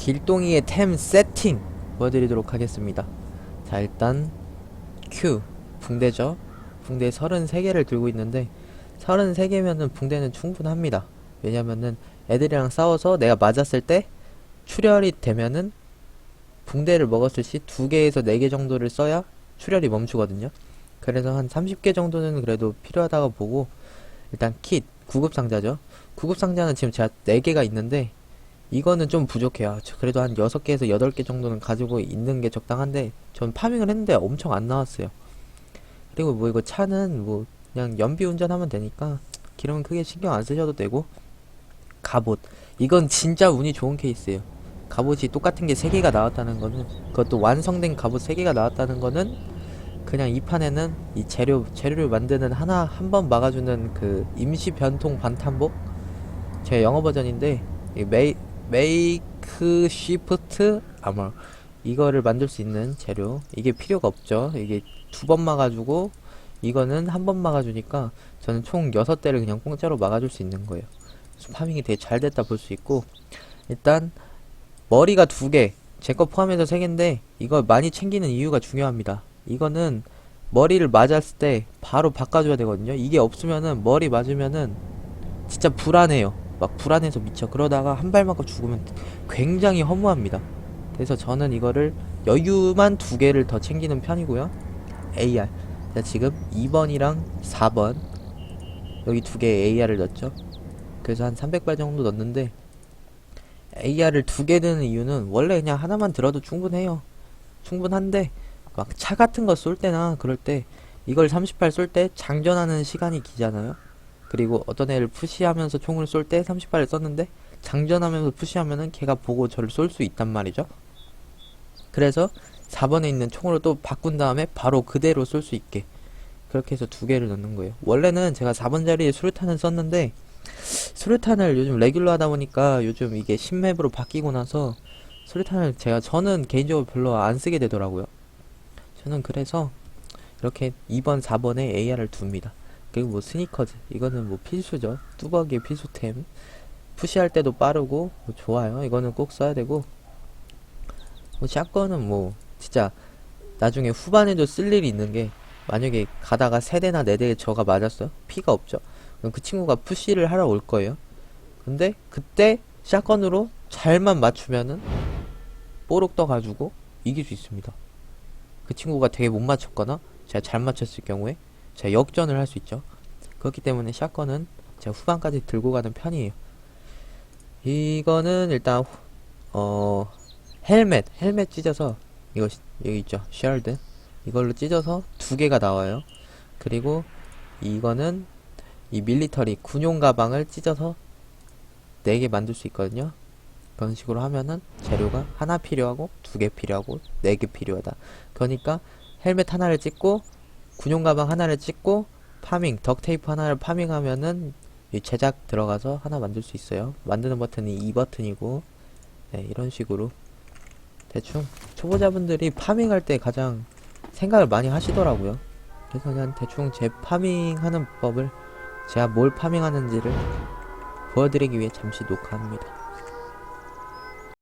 길동이의 템 세팅 보여드리도록 하겠습니다. 자 일단 Q 붕대죠. 붕대 33개를 들고 있는데 33개면은 붕대는 충분합니다. 왜냐면은 애들이랑 싸워서 내가 맞았을 때 출혈이 되면은 붕대를 먹었을 시 2개에서 4개 정도를 써야 출혈이 멈추거든요. 그래서 한 30개 정도는 그래도 필요하다고 보고 일단 킷 구급 상자죠. 구급 상자는 지금 제가 4개가 있는데 이거는 좀 부족해요. 저 그래도 한 6개에서 8개 정도는 가지고 있는 게 적당한데 전 파밍을 했는데 엄청 안 나왔어요. 그리고 뭐 이거 차는 뭐 그냥 연비 운전하면 되니까 기름은 크게 신경 안 쓰셔도 되고 갑옷 이건 진짜 운이 좋은 케이스예요. 갑옷이 똑같은 게 3개가 나왔다는 거는 그것도 완성된 갑옷 3개가 나왔다는 거는 그냥 이 판에는 이 재료 재료를 만드는 하나 한 번 막아주는 그 임시 변통 반탄복 제 영어 버전인데 이 메이 메이크 시프트? 아머 이거를 만들 수 있는 재료. 이게 필요가 없죠. 이게 두 번 막아주고 이거는 한 번 막아주니까 저는 총 여섯 대를 그냥 공짜로 막아줄 수 있는 거예요. 파밍이 되게 잘 됐다 볼 수 있고. 일단 머리가 두개 제 거 포함해서 세 개인데 이걸 많이 챙기는 이유가 중요합니다. 이거는 머리를 맞았을 때 바로 바꿔줘야 되거든요. 이게 없으면은 머리 맞으면은 진짜 불안해요 막 불안해서 미쳐. 그러다가 한 발 맞고 죽으면 굉장히 허무합니다. 그래서 저는 이거를 여유만 두 개를 더 챙기는 편이고요. AR 자 지금 2번이랑 4번. 여기 두 개의 AR을 넣었죠. 그래서 한 300발 정도 넣었는데 AR을 두 개 드는 이유는 원래 그냥 하나만 들어도 충분해요. 충분한데 막 차 같은 거 쏠 때나 그럴 때 이걸 38쏠때 장전하는 시간이 기잖아요 그리고 어떤 애를 푸시하면서 총을 쏠 때 38을 썼는데 장전하면서 푸시하면은 걔가 보고 저를 쏠 수 있단 말이죠. 그래서 4번에 있는 총으로 또 바꾼 다음에 바로 그대로 쏠 수 있게 그렇게 해서 두 개를 넣는 거예요. 원래는 제가 4번 자리에 수류탄을 썼는데 수류탄을 요즘 레귤러 하다 보니까 요즘 이게 신맵으로 바뀌고 나서 수류탄을 제가 저는 개인적으로 별로 안 쓰게 되더라고요. 저는 그래서 이렇게 2번, 4번에 AR을 둡니다. 그리고 뭐 스니커즈 이거는 뭐 필수죠. 뚜벅이의 필수템. 푸시할 때도 빠르고 뭐 좋아요. 이거는 꼭 써야 되고. 뭐 샷건은 뭐 진짜 나중에 후반에도 쓸 일이 있는 게 만약에 가다가 세 대나 네 대에 저가 맞았어요 피가 없죠. 그럼 그 친구가 푸시를 하러 올 거예요. 근데 그때 샷건으로 잘만 맞추면은 뽀록 떠가지고 이길 수 있습니다. 그 친구가 되게 못 맞췄거나 제가 잘 맞췄을 경우에 제가 역전을 할 수 있죠. 그렇기 때문에 샷건은 제가 후반까지 들고 가는 편이에요. 이거는 일단 후- 어 헬멧 헬멧 찢어서 이거 시- 여기 있죠 쉘드 이걸로 찢어서 두 개가 나와요. 그리고 이거는 이 밀리터리 군용 가방을 찢어서 네 개 만들 수 있거든요. 그런 식으로 하면은 재료가 하나 필요하고 두 개 필요하고 네 개 필요하다. 그러니까 헬멧 하나를 찢고 군용 가방 하나를 찍고 파밍 덕 테이프 하나를 파밍하면은 이 제작 들어가서 하나 만들 수 있어요. 만드는 버튼이 이 버튼이고 네 이런 식으로. 대충 초보자분들이 파밍할 때 가장 생각을 많이 하시더라고요. 그래서 그냥 대충 제 파밍하는 법을 제가 뭘 파밍하는지를 보여드리기 위해 잠시 녹화합니다